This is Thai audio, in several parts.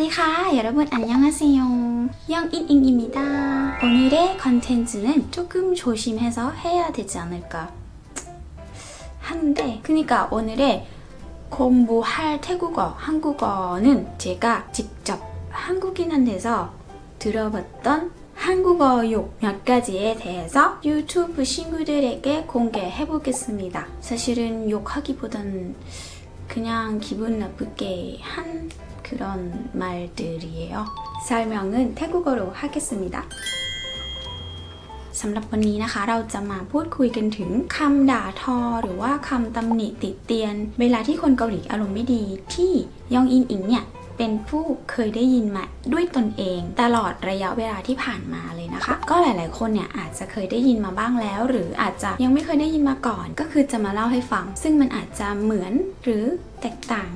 와디카 여러분 안녕하세요. 영인잉입니다. 오늘의 컨텐츠는 조금 조심해서 해야 되지 않을까 하는데 그러니까 오늘의 공부할 태국어 한국어는 제가 직접 한국인한테서 들어봤던 한국어 욕몇 가지에 대해서 유튜브 친구들에게 공개해 보겠습니다. 사실은 욕하기보단 그냥 기분 나쁘게 한 그런 말들이에요. 설명은 태국어로 하겠습니다. สำหรับวันนี้นะคะ เราจะมาพูดคุยกันถึงคำด่าทอ หรือว่าคำตำหนิติเตียน เวลาที่คนเกาหลีอารมณ์ไม่ดี ที่ยองอินอิงเนี่ย เป็นผู้เคยได้ยินมาด้วยตนเอง ตลอดระยะเวลาที่ผ่านมาเลยนะคะ ก็หลาย ๆ คนเนี่ยอาจจะเคยได้ยินมาบ้างแล้ว หรืออาจจะยังไม่เคยได้ยินมาก่อน ก็คือจะมาเล่าให้ฟัง ซึ่งมันอาจจะเหมือนหรือแตกต่าง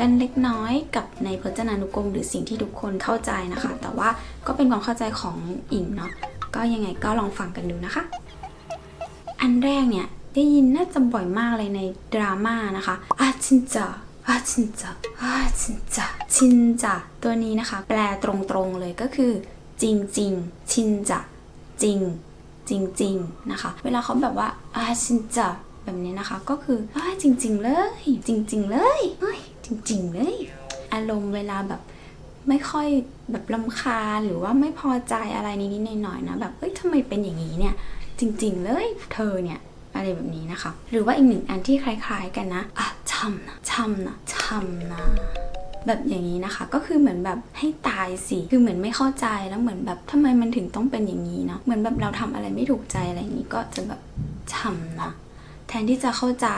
กันเล็กน้อยกับในพจนานุกรม หรือสิ่งที่ทุกคนเข้าใจนะคะ แต่ว่าก็เป็นความเข้าใจของอิงเนาะก็ยังไงก็ลองฟังกันดูนะคะ อันแรกเนี่ยได้ยินน่าจะบ่อยมากเลยในดราม่านะคะอาชินจะอาชินจะอาชินจะชินจะตัวนี้นะคะ แปลตรงๆเลยก็คือ จริงจริงๆชินจะจริงจริงๆนะคะ เวลาเขาแบบว่าอาชินจะแบบนี้นะคะ ก็คืออาจริง ๆ เลย จริง ๆ เลยเฮ้ย จริงๆเลยอารมณ์เวลาแบบไม่ค่อยแบบลำคาหรือว่าไม่พอใจอะไรนิดๆหน่อยๆนะแบบเอ้ยทำไมเป็นอย่างนี้เนี่ย จริง ๆ เลยเธอเนี่ยอะไรแบบนี้นะคะ หรือว่าอีกหนึ่งอันที่คล้าย ๆ กันนะอะช่ำนะช่ำนะช่ำนะแบบอย่างนี้นะคะ ก็คือเหมือนแบบให้ตายสิคือเหมือนไม่เข้าใจแล้วเหมือนแบบทำไมมันถึงต้องเป็นอย่างนี้เนาะเหมือนแบบเราทำอะไรไม่ถูกใจอะไรอย่างนี้ก็จะแบบช่ำนะแทนที่จะเข้าใจ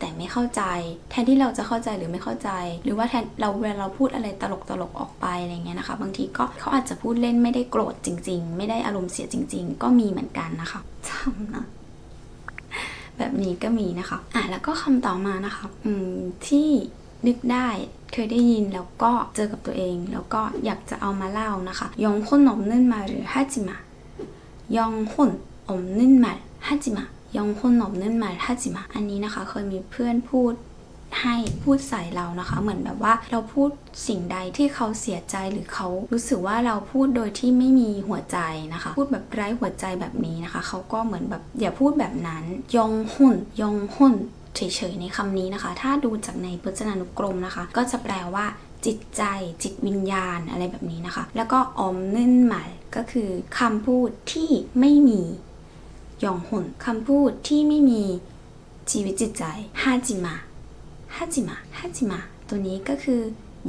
แต่ไม่เข้าใจ แทนที่เราจะเข้าใจหรือไม่เข้าใจ หรือว่าแทนเราเวลาเราพูดอะไรตลกตลกๆออกไปอะไรเงี้ยนะคะ บางทีก็เขาอาจจะพูดเล่นไม่ได้โกรธจริง ๆ ไม่ได้อารมณ์เสียจริง ๆ ก็มีเหมือนกันนะคะทำนะแบบนี้ก็มีนะคะ อะแล้วก็คำต่อมานะคะ อืมที่นึกได้เคยได้ยินแล้วก็เจอกับตัวเอง แล้วก็อยากจะเอามาเล่านะคะยองคนหนมนึ่นมาหรือฮัจิมายองคนอมนึ่นมาฮัจิมา ยองคนหนมนึ่นมาฮัจิมาอันนี้นะคะ เคยมีเพื่อนพูดให้พูดใส่เรานะคะ เหมือนแบบว่าเราพูดสิ่งใดที่เขาเสียใจหรือเขารู้สึกว่าเราพูดโดยที่ไม่มีหัวใจนะคะ พูดแบบไร้หัวใจแบบนี้นะคะ เขาก็เหมือนแบบอย่าพูดแบบนั้น ยองหุ่นยองหุ่นเฉยๆในคำนี้นะคะ ถ้าดูจากในพจนานุกรมนะคะ ก็จะแปลว่าจิตใจจิตวิญญาณอะไรแบบนี้นะคะ แล้วก็อมนึ่นหมายก็คือคำพูดที่ไม่มี ยองหุ่นคำพูดที่ไม่มีชีวิตจิตใจฮาจิมาฮาจิมะฮาจิมะตัวนี้ก็คือ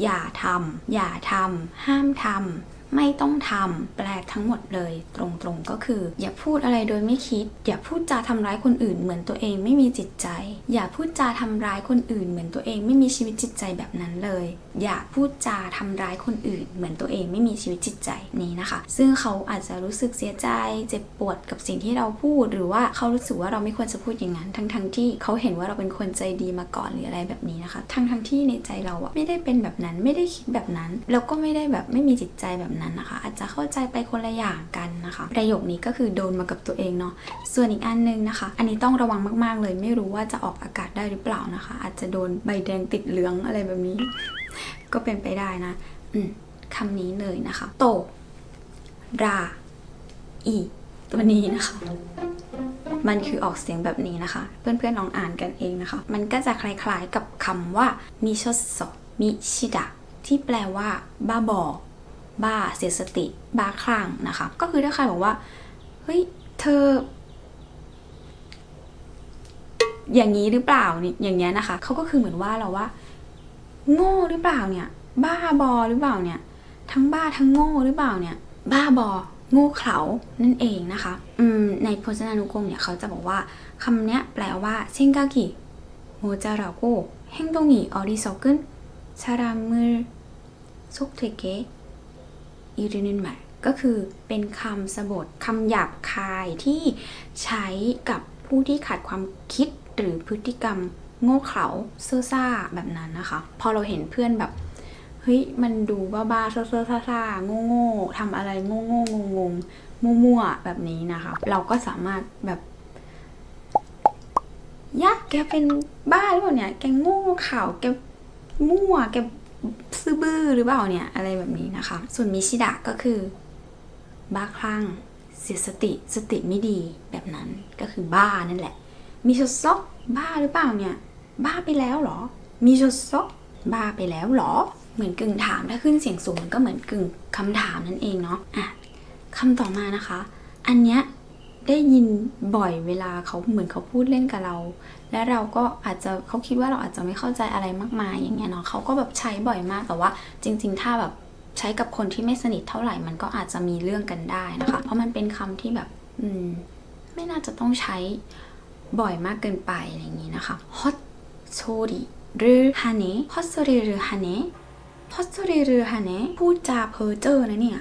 อย่าทำอย่าทำห้ามทำ ไม่ต้องทำแปลทั้งหมดเลย ตรงๆก็คือ อย่าพูดอะไรโดยไม่คิด อย่าพูดจาทำร้ายคนอื่นเหมือนตัวเองไม่มีจิตใจ อย่าพูดจาทำร้ายคนอื่น เหมือนตัวเองไม่มีชีวิตจิตใจแบบนั้นเลย อย่าพูดจาทำร้ายคนอื่น เหมือนตัวเองไม่มีชีวิตจิตใจนี้นะคะ ซึ่งเขาอาจจะรู้สึกเสียใจเจ็บปวดกับสิ่งที่เราพูด หรือว่าเขารู้สึกว่าเราไม่ควรจะพูดอย่างนั้น ทั้งๆที่เขาเห็นว่าเราเป็นคนใจดีมาก่อนหรืออะไรแบบนี้นะคะ ทั้งๆที่ในใจเราอะไม่ได้เป็นแบบนั้นไม่ได้คิดแบบนั้นแล้วก็ไม่ได้แบบไม่มีจิตใจแบบนั้นนะคะ อาจจะเข้าใจไปคนละอย่างกันนะคะ ประโยคนี้ก็คือโดนมากับตัวเองเนาะส่วนอีกอันนึงนะคะ อันนี้ต้องระวังมากๆเลย ไม่รู้ว่าจะออกอากาศได้หรือเปล่านะคะ อาจจะโดนใบแดงติดเหลืองอะไรแบบนี้ ก็เป็นไปได้นะ อืมคำนี้เลยนะคะ โต รา อี ตัวนี้นะคะ มันคือออกเสียงแบบนี้นะคะ เพื่อนๆลองอ่านกันเองนะคะ มันก็จะคล้ายๆกับคำว่ามิชสมิชิดะที่แปลว่า บ้าบอ บ้าเสียสติบ้าคลั่งนะคะ ก็คือถ้าใครบอกว่าเฮ้ยเธอ อย่างนี้หรือเปล่านี่อย่างเงี้ยนะคะเขาก็คือเหมือนว่าเราว่า โง่หรือเปล่าเนี่ย บ้าบอหรือเปล่าเนี่ย ทั้งบ้าทั้งโง่หรือเปล่าเนี่ย บ้าบอโง่เขานั่นเองนะคะอืมในโพจนานุกรมเนี่ยเขาจะบอกว่าคำนี้แปลว่าเช่นกากิโมจาราโกเฮงดงอีออริซอกุนชารามมือซุกเทเก อีรินินแมก็คือเป็นคำสบทคำหยาบคายที่ใช้กับผู้ที่ขาดความคิดหรือพฤติกรรมโง่เขลาเซ่อซ่าแบบนั้นนะคะ พอเราเห็นเพื่อนแบบเฮ้ยมันดูบ้าๆเซ่อๆซ่าๆโง่ๆทำอะไรโง่ๆงงๆมั่วๆแบบนี้นะคะ เราก็สามารถแบบยะแกเป็นบ้าหรือเปล่าเนี่ย แกโง่เข่าวแกมั่วแก ซื่อบื้อหรือเปล่าเนี่ย อะไรแบบนี้นะคะ ส่วนมิชิดะก็คือ บ้าคลั่ง เสียสติสติไม่ดีแบบนั้นก็คือบ้านั่นแหละ มิโชโซะบ้าหรือเปล่าเนี่ย บ้าไปแล้วเหรอ มิโชโซะบ้าไปแล้วเหรอ เหมือนกึ่งถามถ้าขึ้นเสียงสูงมันก็เหมือนกึ่งคำถามนั่นเองเนาะอะคำต่อมานะคะ อันเนี้ยได้ยินบ่อยเวลาเขาเหมือนเขาพูดเล่นกับเรา และเราก็อาจจะเขาคิดว่าเราอาจจะไม่เข้าใจอะไรมากมายอย่างเงี้ยเนาะเขาก็แบบใช้บ่อยมากแต่ว่า จริง ๆ ถ้าแบบใช้กับคนที่ไม่สนิทเท่าไหร่มันก็อาจจะมีเรื่องกันได้นะคะ เพราะมันเป็นคำที่แบบ อืม ไม่น่าจะต้องใช้บ่อยมากเกินไปอะไรอย่างนี้นะคะฮอตโซริหรือฮาเนะฮอตโซริหรือฮาเนะฮอตโซริหรือฮาเนะพูดจาเพ้อเจ้อนะเนี่ย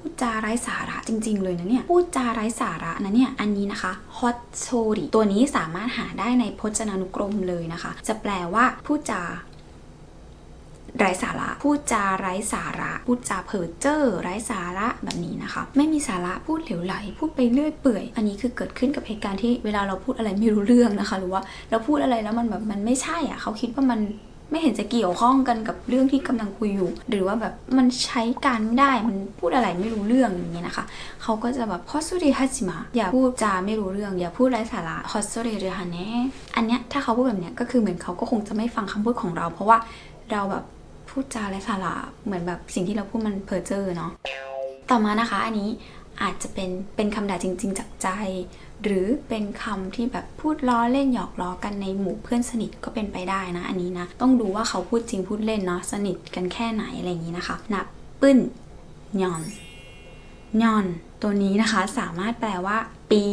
พูดจาไร้สาระจริง ๆ เลยนะเนี่ย พูดจาไร้สาระนะเนี่ย อันนี้นะคะ hot story ตัวนี้สามารถหาได้ในพจนานุกรมเลยนะคะ จะแปลว่าพูดจาไร้สาระพูดจาไร้สาระ พูดจาเพ้อเจ้อไร้สาระแบบนี้นะคะ ไม่มีสาระพูดเหลวไหล พูดไปเรื่อยเปื่อย อันนี้คือเกิดขึ้นกับเหตุการณ์ที่เวลาเราพูดอะไรไม่รู้เรื่องนะคะ หรือว่าเราพูดอะไรแล้วมันแบบมันไม่ใช่อะเขาคิดว่ามัน ไม่เห็นจะเกี่ยวข้องกันกับเรื่องที่กำลังคุยอยู่ หรือว่าแบบมันใช้การไม่ได้มันพูดอะไรไม่รู้เรื่องอย่างเงี้ยนะคะเขาก็จะแบบฮอสเรฮัจิมะอย่าพูดจาไม่รู้เรื่องอย่าพูดไร้สาระฮอสเรเรฮันเนะอันเนี้ยถ้าเขาพูดแบบเนี้ยก็คือเหมือนเขาก็คงจะไม่ฟังคำพูดของเรา เพราะว่าเราแบบพูดจาไร้สาระเหมือนแบบสิ่งที่เราพูดมันเพ้อเจ้อเนาะต่อมานะคะ อันนี้ อาจจะเป็นเป็นคำด่าจริง ๆ จากใจ หรือเป็นคำที่แบบพูดล้อเล่นหยอกล้อกันในหมู่เพื่อนสนิทก็เป็นไปได้นะ อันนี้นะ ต้องดูว่าเขาพูดจริงพูดเล่นเนาะสนิทกันแค่ไหนอะไรอย่างนี้นะคะนับปึ้นยอนยอน ตัวนี้นะคะสามารถแปลว่า ปี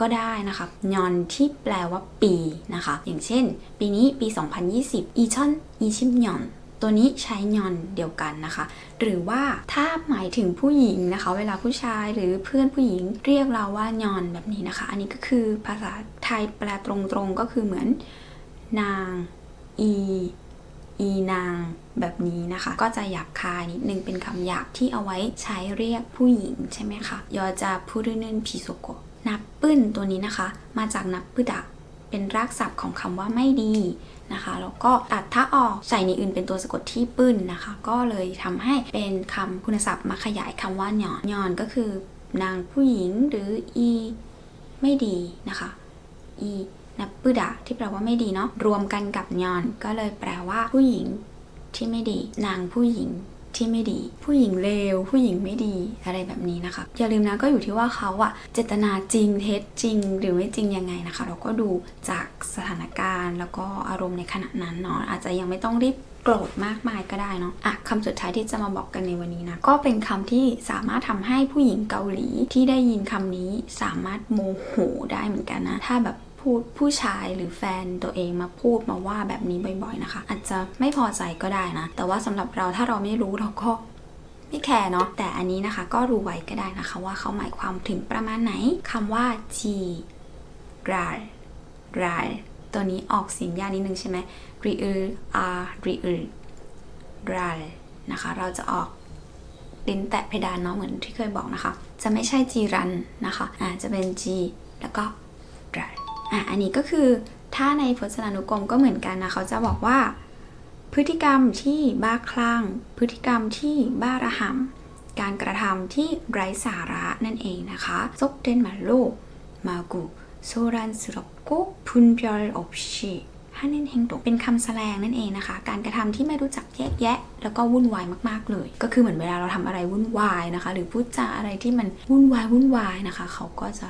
ก็ได้นะคะยอนที่แปลว่าปีนะคะ อย่างเช่น ปีนี้ปี 2020 อีชอนอีชิมยอน ตัวนี้ใช้ยอนเดียวกันนะคะ หรือว่าถ้าหมายถึงผู้หญิงนะคะ เวลาผู้ชายหรือเพื่อนผู้หญิงเรียกเราว่ายอนแบบนี้นะคะ อันนี้ก็คือภาษาไทยแปลตรงๆก็คือเหมือนนาง อีอีนางแบบนี้นะคะ ก็จะหยาบคายนิดนึงเป็นคำหยาบที่เอาไว้ใช้เรียกผู้หญิงใช่ไหมคะยอจะพูดนึนพิโซโกนับปื้นตัวนี้นะคะ มาจากนับปึดะ เป็นรากศัพท์ของคำว่าไม่ดีนะคะแล้วก็ตัดท่าออกใส่ในอื่นเป็นตัวสะกดที่ปื้นนะคะ ก็เลยทำให้เป็นคำคุณศัพท์มาขยายคำว่าหย่อนหย่อนก็คือนางผู้หญิงหรืออีไม่ดีนะคะอีนับปืดะที่แปลว่าไม่ดีเนาะรวมกันกับหย่อนก็เลยแปลว่าผู้หญิงที่ไม่ดี นางผู้หญิง ที่ไม่ดี ผู้หญิงเลว ผู้หญิงไม่ดีอะไรแบบนี้นะคะ อย่าลืมนะก็อยู่ที่ว่าเขาอะเจตนาจริงเท็จจริง หรือไม่จริงยังไงนะคะ เราก็ดูจากสถานการณ์ แล้วก็อารมณ์ในขณะนั้นเนาะอาจจะยังไม่ต้องรีบโกรธมากมายก็ได้เนาะอะคำสุดท้ายที่จะมาบอกกันในวันนี้นะ ก็เป็นคำที่สามารถทำให้ผู้หญิงเกาหลีที่ได้ยินคำนี้สามารถโมโหได้เหมือนกันนะ ถ้าแบบ พูดผู้ชายหรือแฟนตัวเองมาพูดมาว่าแบบนี้บ่อยๆนะคะ อาจจะไม่พอใจก็ได้นะ แต่ว่าสำหรับเราถ้าเราไม่รู้เราก็ไม่แคร์เนาะแต่อันนี้นะคะก็รู้ไว้ก็ได้นะคะว่าเขาหมายความถึงประมาณไหนคำว่า g r a r a ตัวนี้ออกเสียงยากนิดนึงใช่ไหม r i u r r i u r a นะคะ เราจะออกลิ้นแตะเพดานเนาะเหมือนที่เคยบอกนะคะ จะไม่ใช่จีรันนะคะอ่าจะเป็น g แล้วก็ r a อะอันนี้ก็คือถ้าในพจนานุกรมก็เหมือนกันนะเขาจะบอกว่า พฤติกรรมที่บ้าคลั่ง พฤติกรรมที่บ้าระห่ำการกระทำที่ไร้สาระนั่นเองนะคะซกเดนมาโลมากุโซรันสุรบกุพุนเปียลอบชีฮันเนนเฮงตงเป็นคำแสลงนั่นเองนะคะ การกระทำที่ไม่รู้จักแยกแยะ แล้วก็วุ่นวายมากๆเลย ก็คือเหมือนเวลาเราทำอะไรวุ่นวายนะคะ หรือพูดจาอะไรที่มันวุ่นวายวุ่นวายนะคะ เขาก็จะ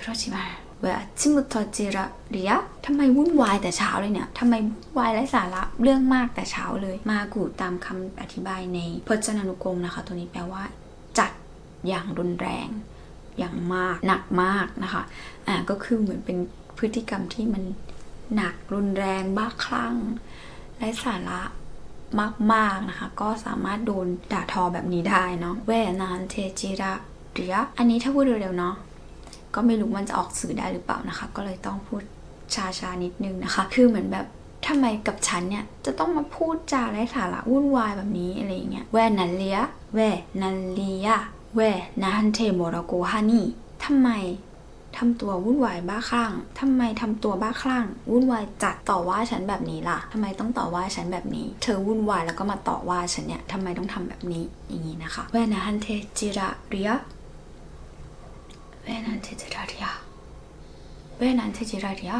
그러지 말. 왜 아침부터 지랄이야? ทำไมวุ่นวายแต่เช้าเลยเนี่ย ทำไมวุ่นวายไร้สาระเรื่องมากแต่เช้าเลย มากูตามคำอธิบายในพจนานุกรมนะคะ ตัวนี้แปลว่า จัดอย่างรุนแรง อย่างมาก หนักมากนะคะ อ่า ก็คือเหมือนเป็นพฤติกรรมที่มันหนักรุนแรง บ้าคลั่ง ไร้สาระมากๆนะคะ ก็สามารถโดนด่าทอแบบนี้ได้เนาะเวนานเทจิระเรียอันนี้ถ้าพูดเร็วๆเนาะ ก็ไม่รู้มันจะออกสื่อได้หรือเปล่านะคะ ก็เลยต้องพูดชาชานิดนึงนะคะ คือเหมือนแบบทำไมกับฉันเนี่ยจะต้องมาพูดจาไร้สาระวุ่นวายแบบนี้อะไรอย่างเงี้ยแวนันเลียแวนันเลียแวนาฮันเทโมราโกฮานี่ทำไมทำตัววุ่นวายบ้าคลั่งทำไมทำตัวบ้าคลั่งวุ่นวายจัดต่อว่าฉันแบบนี้ล่ะทำไมต้องต่อว่าฉันแบบนี้ เธอวุ่นวายแล้วก็มาต่อว่าฉันเนี่ยทำไมต้องทำแบบนี้อย่างนี้นะคะเวนาฮันเทจิระเรีย เวนันเทจิระเรียเวนันเทจิระเรีย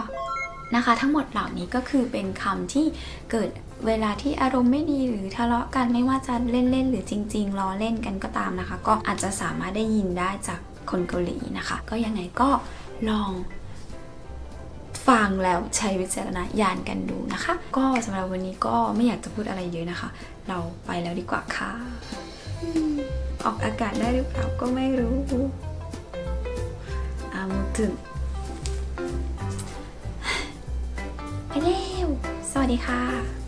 นะคะ ทั้งหมดเหล่านี้ก็คือเป็นคำที่เกิดเวลาที่อารมณ์ไม่ดีหรือทะเลาะกันไม่ว่าจะเล่นๆหรือจริงๆล้อเล่นกันก็ตามนะคะ ก็อาจจะสามารถได้ยินได้จากคนเกาหลีนะคะ ก็ยังไงก็ลองฟังแล้วใช้วิจารณญาณกันดูนะคะ ก็สำหรับวันนี้ก็ไม่อยากจะพูดอะไรเยอะนะคะ เราไปแล้วดีกว่าค่ะออกอากาศได้หรือเปล่าก็ไม่รู้ ถึง ไปเร็วสวัสดีค่ะ